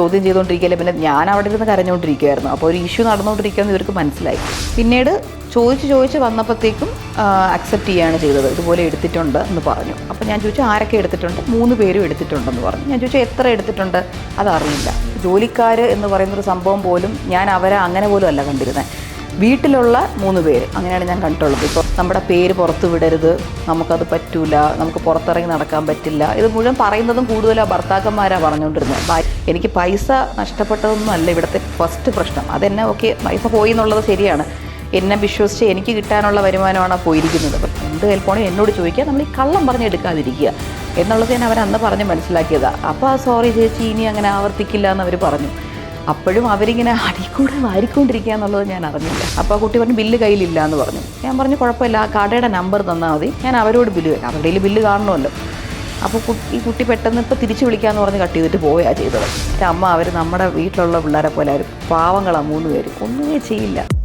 ചോദ്യം ചെയ്തുകൊണ്ടിരിക്കുകയല്ലേ പിന്നെ ഞാൻ അവിടെ ഇരുന്ന് കരഞ്ഞുകൊണ്ടിരിക്കുകയായിരുന്നു അപ്പോൾ ഒരു ഇഷ്യൂ നടന്നുകൊണ്ടിരിക്കുകയെന്ന് ഇവർക്ക് മനസ്സിലായി. പിന്നീട് ചോദിച്ച് ചോദിച്ച് വന്നപ്പോഴത്തേക്കും അക്സെപ്റ്റ് ചെയ്യുകയാണ് ചെയ്തത്. ഇതുപോലെ എടുത്തിട്ടുണ്ട് എന്ന് പറഞ്ഞു. അപ്പോൾ ഞാൻ ചോദിച്ചു ആരൊക്കെ എടുത്തിട്ടുണ്ട്? മൂന്ന് പേരും എടുത്തിട്ടുണ്ടെന്ന് പറഞ്ഞു. ഞാൻ ചോദിച്ചു എത്ര എടുത്തിട്ടുണ്ട്? അതറിയില്ല. ജോലിക്കാർ എന്ന് പറയുന്നൊരു സംഭവം പോലും ഞാൻ അവരെ അങ്ങനെ പോലും അല്ല കണ്ടിരുന്നത് വീട്ടിലുള്ള മൂന്ന് പേര്. അങ്ങനെയാണ് ഞാൻ കണ്ടിട്ടുള്ളത്. ഇപ്പോൾ നമ്മുടെ പേര് പുറത്ത് വിടരുത്. നമുക്കത് പറ്റൂല. നമുക്ക് പുറത്തിറങ്ങി നടക്കാൻ പറ്റില്ല. ഇത് മുഴുവൻ പറയുന്നതും കൂടുതലും ഭർത്താക്കന്മാരാണ് പറഞ്ഞുകൊണ്ടിരുന്നത്. എനിക്ക് പൈസ നഷ്ടപ്പെട്ടതൊന്നും അല്ല ഇവിടുത്തെ ഫസ്റ്റ് പ്രശ്നം. അതെന്നെ ഓക്കെ പൈസ പോയി എന്നുള്ളത് ശരിയാണ്. എന്നെ വിശ്വസിച്ച് എനിക്ക് കിട്ടാനുള്ള വരുമാനമാണ് പോയിരിക്കുന്നത്. എന്ത് ഹെൽപ്പാണോ എന്നോട് ചോദിക്കുക. നമ്മൾ ഈ കള്ളം പറഞ്ഞെടുക്കാതിരിക്കുക എന്നുള്ളത് ഞാൻ അവരന്ന് പറഞ്ഞ് മനസ്സിലാക്കിയതാണ് അപ്പോൾ ആ സോറി ചേച്ചി ഇനി അങ്ങനെ ആവർത്തിക്കില്ല എന്ന് അവർ പറഞ്ഞു. അപ്പോഴും അവരിങ്ങനെ അടിക്കൂടെ വാരിക്കൊണ്ടിരിക്കുക എന്നുള്ളത് ഞാൻ അറിഞ്ഞില്ല. അപ്പോൾ ആ കുട്ടി പറഞ്ഞു ബില്ല് കയ്യിലില്ല എന്ന് പറഞ്ഞു. ഞാൻ പറഞ്ഞു കുഴപ്പമില്ല ആ കടയുടെ നമ്പർ തന്നാൽ മതി. ഞാൻ അവരോട് ബില്ല് തരാം അവരുടെ ബില്ല് കാണണമല്ലോ. അപ്പോൾ ഈ കുട്ടി പെട്ടെന്ന് ഇപ്പോൾ തിരിച്ചു വിളിക്കാമെന്ന് പറഞ്ഞ് കട്ട് ചെയ്തിട്ട് പോവുകയാണ് ചെയ്തത്. അമ്മ അവർ നമ്മുടെ വീട്ടിലുള്ള പിള്ളേരെ പോലെ അവർ പാവങ്ങളാണ് മൂന്ന് പേര്. ഒന്നുമേ ചെയ്യില്ല.